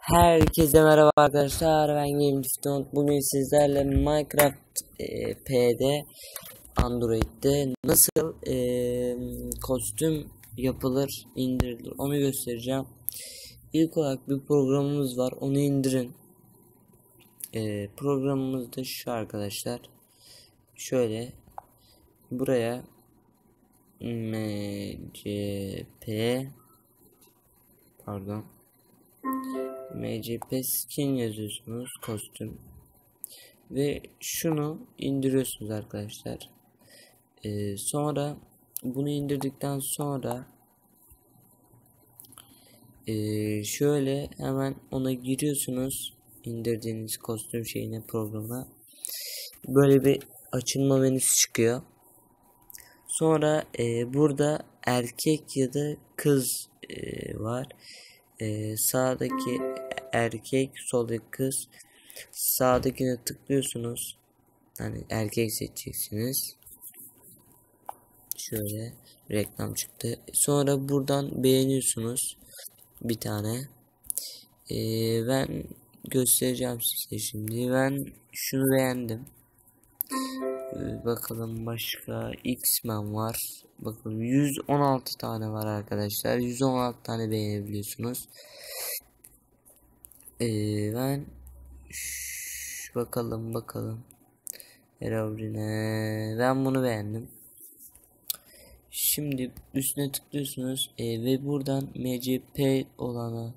Herkese merhaba arkadaşlar ben GameDiftont bugün sizlerle Minecraft e, P'de Android'de nasıl e, kostüm yapılır indirilir onu göstereceğim İlk olarak bir programımız var onu indirin. E, programımız da şu arkadaşlar. Şöyle buraya mcp pardon. Mcp skin yazıyorsunuz kostüm. Ve şunu indiriyorsunuz arkadaşlar. Ee, sonra bunu indirdikten sonra ee, şöyle hemen ona giriyorsunuz. İndirdiğiniz kostüm şeyine programa böyle bir açılma menüsü çıkıyor. Sonra e, burada erkek ya da kız e, var. E, sağdaki erkek soldaki kız. Sağdakine tıklıyorsunuz. Hani erkek seçeceksiniz. Şöyle reklam çıktı. Sonra buradan beğeniyorsunuz bir tane. Ee, ben göstereceğim size şimdi. Ben şunu beğendim. Ee, bakalım başka X-Men var. Bakın 116 tane var arkadaşlar. 116 tane beğenebiliyorsunuz. Ee, ben Şş, bakalım bakalım. Herobrine ben bunu beğendim şimdi üstüne tıklıyorsunuz e, ve buradan MCP olana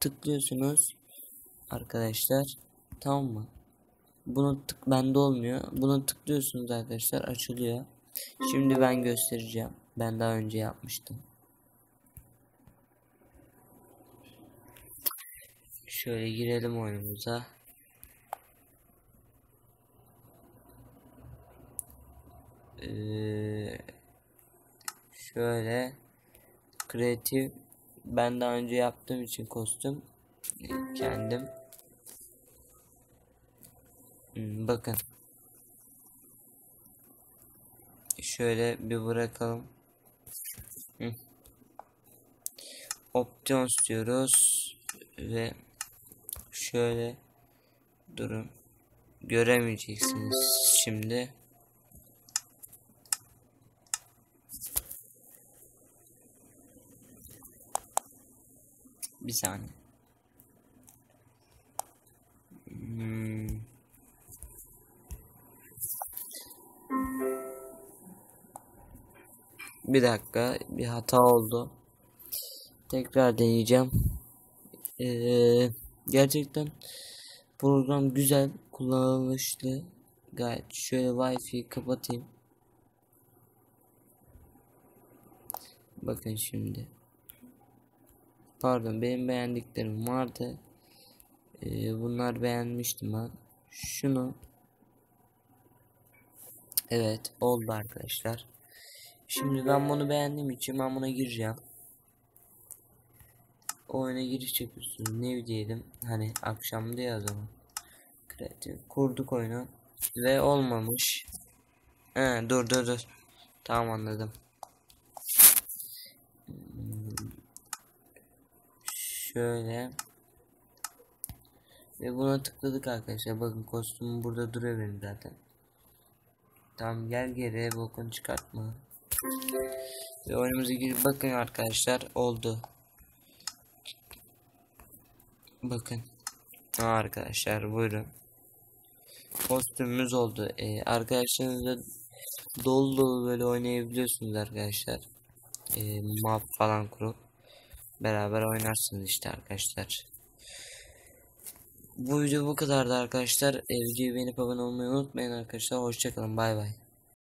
tıklıyorsunuz. Arkadaşlar tamam mı? Bunu tık bende olmuyor. Bunu tıklıyorsunuz arkadaşlar açılıyor. Şimdi ben göstereceğim. Ben daha önce yapmıştım. Şöyle girelim oyunumuza. Ee, şöyle kreatif ben daha önce yaptığım için kostüm kendim Hmm, bakın. Şöyle bir bırakalım. Options diyoruz ve şöyle durun. Göremeyeceksiniz şimdi. Bir saniye. Hmm. Bir dakika bir hata oldu. Tekrar deneyeceğim. Ee, gerçekten program güzel kullanışlı. Gayet şöyle wifi kapatayım. Bakın şimdi. Pardon benim beğendiklerim vardı. Ee, bunlar beğenmiştim ben. Şunu Evet oldu arkadaşlar. Şimdi ben bunu beğendiğim için ben buna gireceğim. Oyuna giriş yapıyorsunuz. Ne diyelim? Hani akşamda ya zaman. Kreatif. Kurduk oyunu. Ve olmamış. He, dur dur dur. Tamam anladım. Şöyle. Ve buna tıkladık arkadaşlar. Bakın kostümüm burada duruyor benim zaten. Tamam gel geri bokun çıkartma. Ve oyunumuza girip bakın arkadaşlar oldu. Bakın. Arkadaşlar buyurun. Kostümümüz oldu. Ee, arkadaşlarınızla dolu dolu böyle oynayabiliyorsunuz arkadaşlar. Ee, map falan kurup beraber oynarsınız işte arkadaşlar. Bu video bu kadardı arkadaşlar. Videoyu beğenip abone olmayı unutmayın arkadaşlar. Hoşçakalın bay bay.